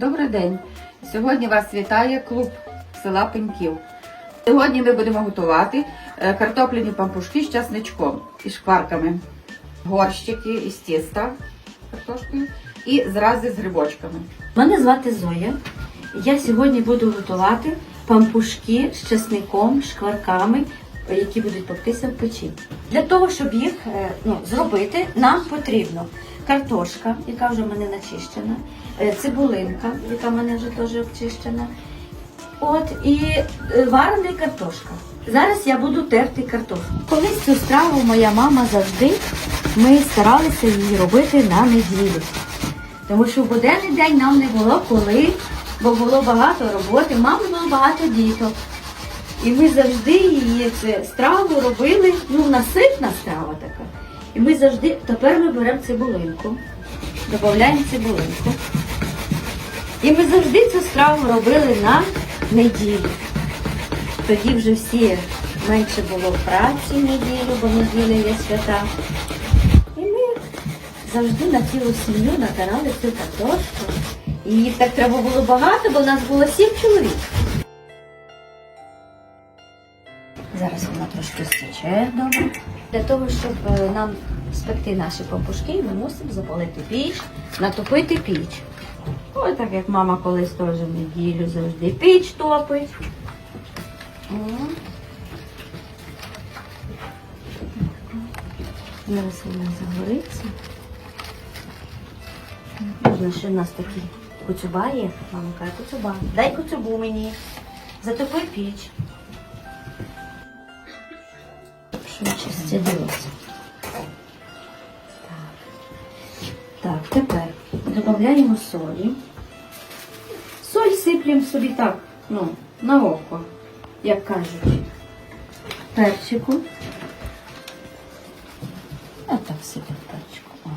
Добрий день! Сьогодні вас вітає клуб села Пеньків. Сьогодні ми будемо готувати е, картопляні пампушки з часничком і шкварками, горщики із тіста картошкою і зрази з грибочками. Мене звати Зоя. Я сьогодні буду готувати пампушки з чесником, шкварками, які будуть пектися в печі. Для того, щоб їх е, ну, зробити, нам потрібно картошка, яка вже в мене начищена, е, цибулинка, яка в мене вже теж обчищена. От і е, варена картошка. Зараз я буду терти картошку. Колись цю страву моя мама завжди ми старалися її робити на неділю. Тому що в буденний день нам не було коли, бо було багато роботи, мами було багато діток. І ми завжди її це страву робили, ну наситна страва така. І ми завжди, тепер ми беремо цибулинку, додаємо цибулинку. І ми завжди цю страву робили на неділю. Тоді вже всі менше було праці неділю, бо неділя є свята. І ми завжди на цілу сім'ю натирали цю картошку. І їх так треба було багато, бо в нас було сім чоловік. Зараз трошки стече добре. Для того, щоб е, нам спекти наші пампушки, ми мусимо запалити піч, натопити піч. Ось так як мама колись теж в неділю завжди піч топить. Зараз вона загориться. Можна ще в нас такі куцюба є. Мама каже, куцюба. Дай куцюбу мені. Затопи піч. Швидше стядилося. Так. Так, тепер додаємо солі. Соль сиплемо собі так, ну, на око, як кажуть. Перчику. Отак сипемо перчику. О.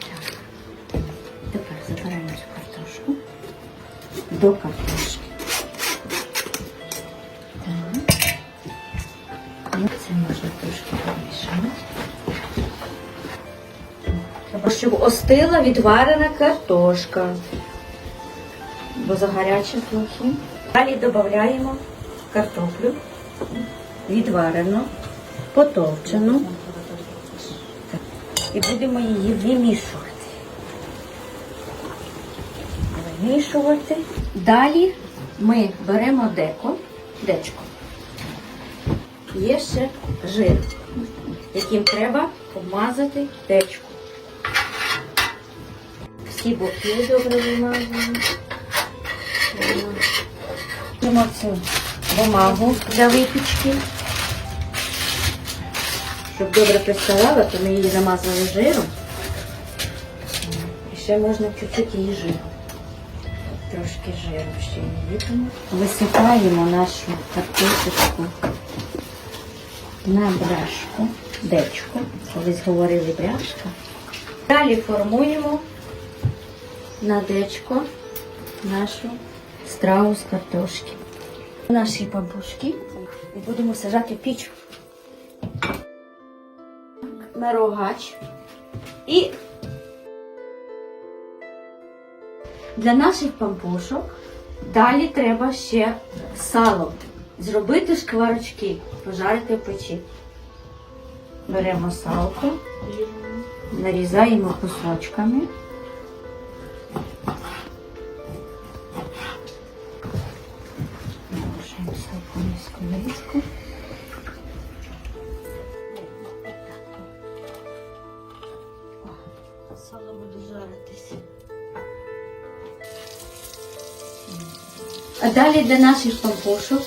Так. Тепер забираємо цю картошку до картошки. Щоб остила відварена картошка. Бо загаряча трохи. Далі додаємо картоплю відварену, потовчену. І будемо її вимішувати. Вимішувати. Далі ми беремо деко, дечко. Є ще жир, яким треба обмазати дечку. Всі боки добре вимазуємо. Беремо цю бумагу для випічки. Щоб добре приставала, то ми її замазали жиром. І ще можна чуть-чуть її жиру. Трошки жиру ще її тому. Висипаємо нашу картошечку на бляшку, дечку. Колись говорили бляшка. Далі формуємо на дечко нашу страву з картошки. Наші бабушки і будемо сажати піч на рогач. І для наших пампушок далі треба ще сало. Зробити шкварочки, пожарити в печі. Беремо салко, нарізаємо кусочками. Далі для наших пампушок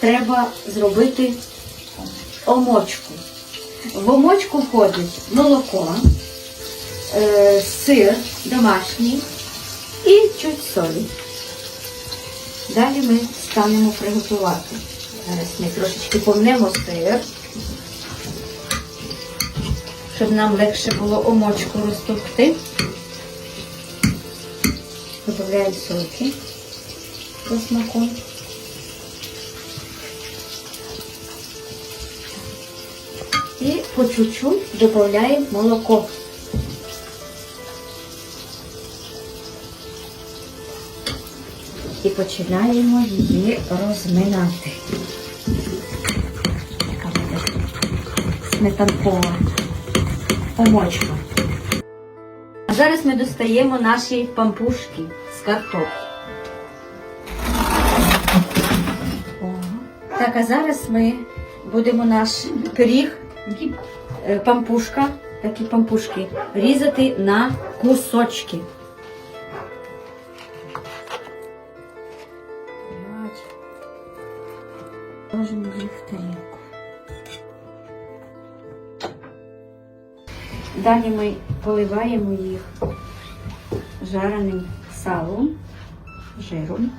треба зробити омочку. В омочку входить молоко, е, сир домашній і чуть солі. Далі ми станемо приготувати. Зараз ми трошечки помнемо сир, щоб нам легше було омочку розтовкти. Додаємо соки за смаком. І по чуть-чуть додаємо молоко. і починаємо її розминати. Така буде сметанкова помочка. А зараз ми достаємо наші пампушки з картоплі. Так, а зараз ми будемо наш пиріг, е, пампушка, такі пампушки, різати на кусочки. Ложимо їх в тарілку. Далі ми поливаємо їх жареним салом, жиром.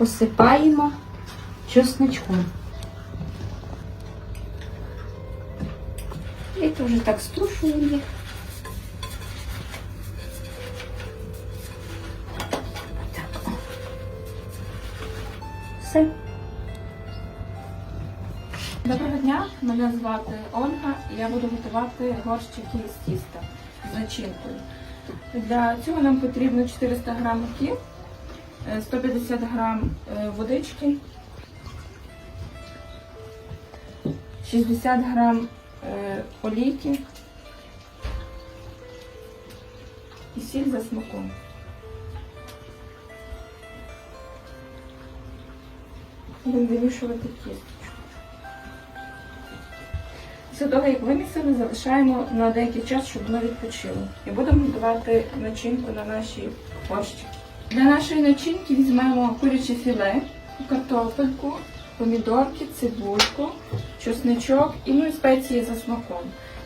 Посипаємо чесночком. І теж так струшуємо. Так. Доброго дня, мене звати Ольга. і Я буду готувати горщики з тіста з начинкою. Для цього нам потрібно 400 г муки, 150 г е, водички, 60 г е, олійки і сіль за смаком. Будемо вимішувати тісто. Після того, як вимісили, залишаємо на деякий час, щоб воно відпочило. І будемо готувати начинку на наші борщики. Для нашої начинки візьмемо куряче філе, картопельку, помідорки, цибульку, чесничок і ну спеції за смаком.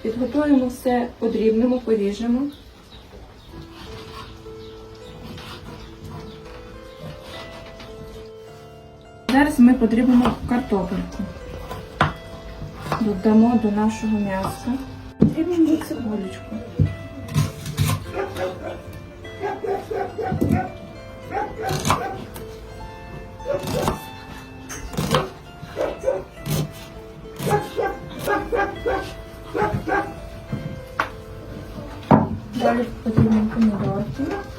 Підготуємо все подрібнемо, поріжемо. Зараз ми подрібнемо картопельку. Додамо до нашого м'яса. Потрібно цибулечку. Далі потрібно помідорки.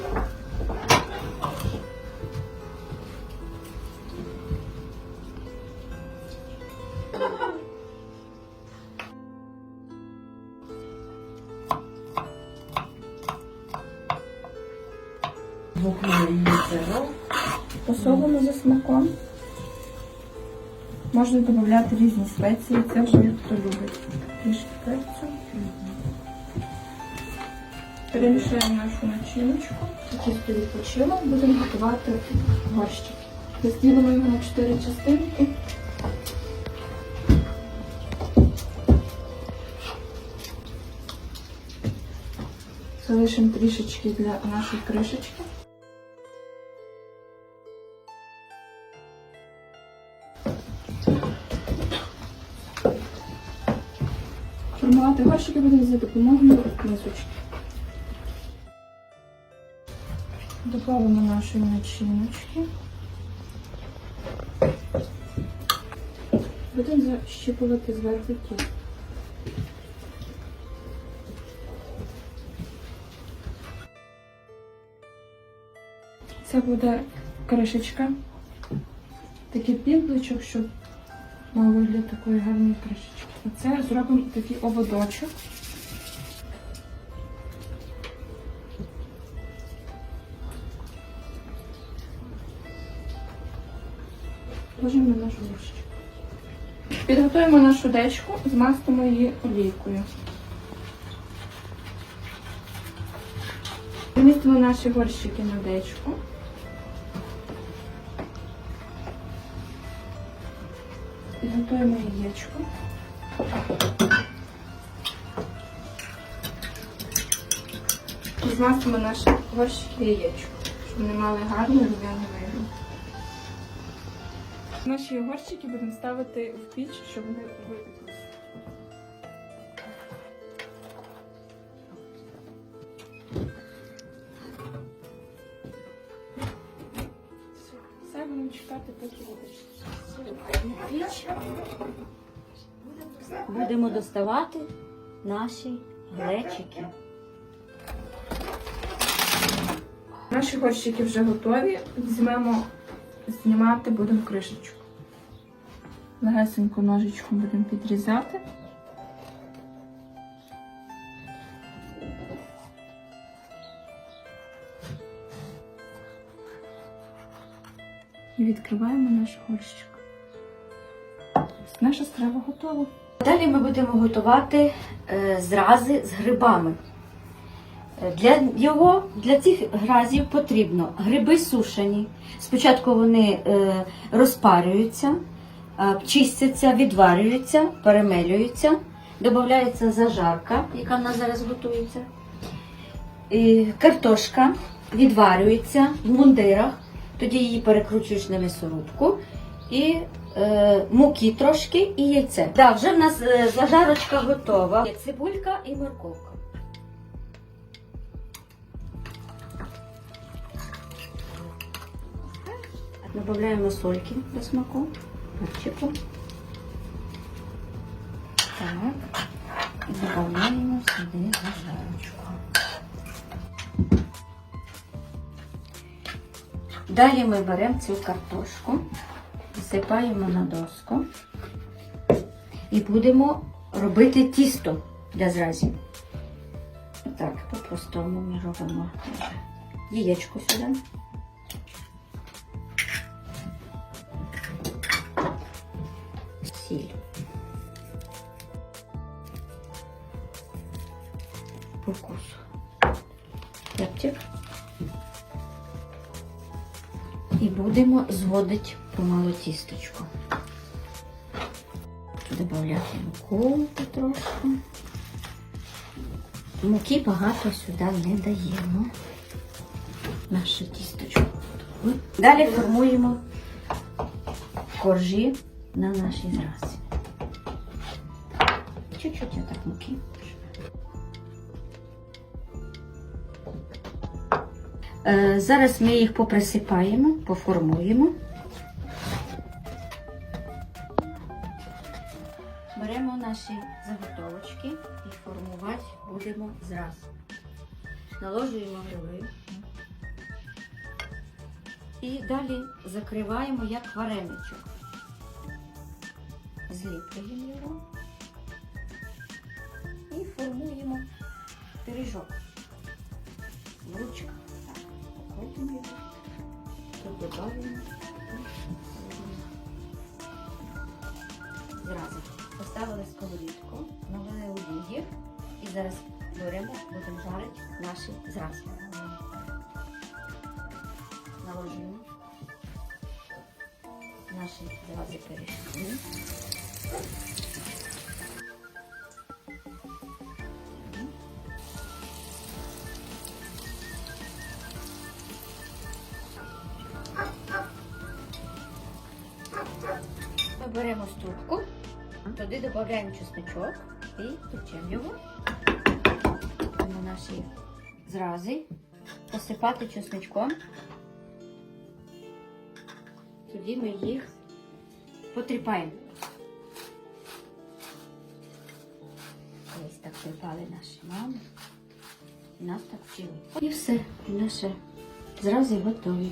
Можна додати різні спеції, це вже хто любить. Трішки перцю. Перемішаємо нашу начиночку. Тісто відпочило, будемо готувати горщик. Розділимо його на 4 частинки. Залишимо трішечки для нашої кришечки. Формувати горщики будемо за допомогою мисочки. Добавимо нашої начиночки. Будемо защіпувати зверху. Це буде кришечка. Такий піндличок, щоб мав вигляд такої гарної кришечки. Це зробимо такий ободочок. Ложимо на нашу ложечку. Підготуємо нашу дечку, змастимо її олійкою. Вимістимо наші горщики на дечку. Підготуємо яєчко. Змастимо наші горщики яєчко, щоб вони мали гарний рум'яний вигляд. Наші горщики будемо ставити в піч, щоб вони випеклися. Все будемо чекати, поки випечеться. Піч. Будемо доставати наші глечики. Наші горщики вже готові. Візьмемо знімати, будемо кришечку. Легесенько ножичку будемо підрізати. І відкриваємо наш горщик. Наша страва готова. Далі ми будемо готувати е, зрази з грибами. Е, Для його, для цих гразів потрібно гриби сушені. Спочатку вони е, розпарюються, чистяться, відварюються, перемелюються, додається зажарка, яка в нас зараз готується. І картошка відварюється в мундирах, тоді її перекручуєш на м'ясорубку і муки трошки і яйце. Так, вже в нас е, зажарочка готова. Цибулька і морковка. Добавляємо сольки до смаку, перчику. Так. І додаємо сюди зажарочку. Далі ми беремо цю картошку, засипаємо на доску і будемо робити тісто для зразів. Так, по-простому ми робимо яєчко сюди. Сіль. По. І будемо зводити помалу тісточку. Додати муку трошки. Муки багато сюди не даємо. Нашу тісточку. Далі формуємо коржі на нашій зразі. Чуть-чуть отак муки. Е, Зараз ми їх поприсипаємо, поформуємо. Беремо наші заготовочки і формувати будемо зразу. Наложуємо гриби. І далі закриваємо як вареничок. Зліплюємо його і формуємо пиріжок в ручках. Так, його, додаємо. Зараз беремо, будемо жарити наші зрази. Наложимо наші зрази пиріжки. Беремо ступку, туди додаємо чесночок і печемо його. Наші зрази посипати чесночком. Тоді ми їх потріпаємо. Ось так тріпали наші мами. І нас так вчили. І все, наші зрази готові.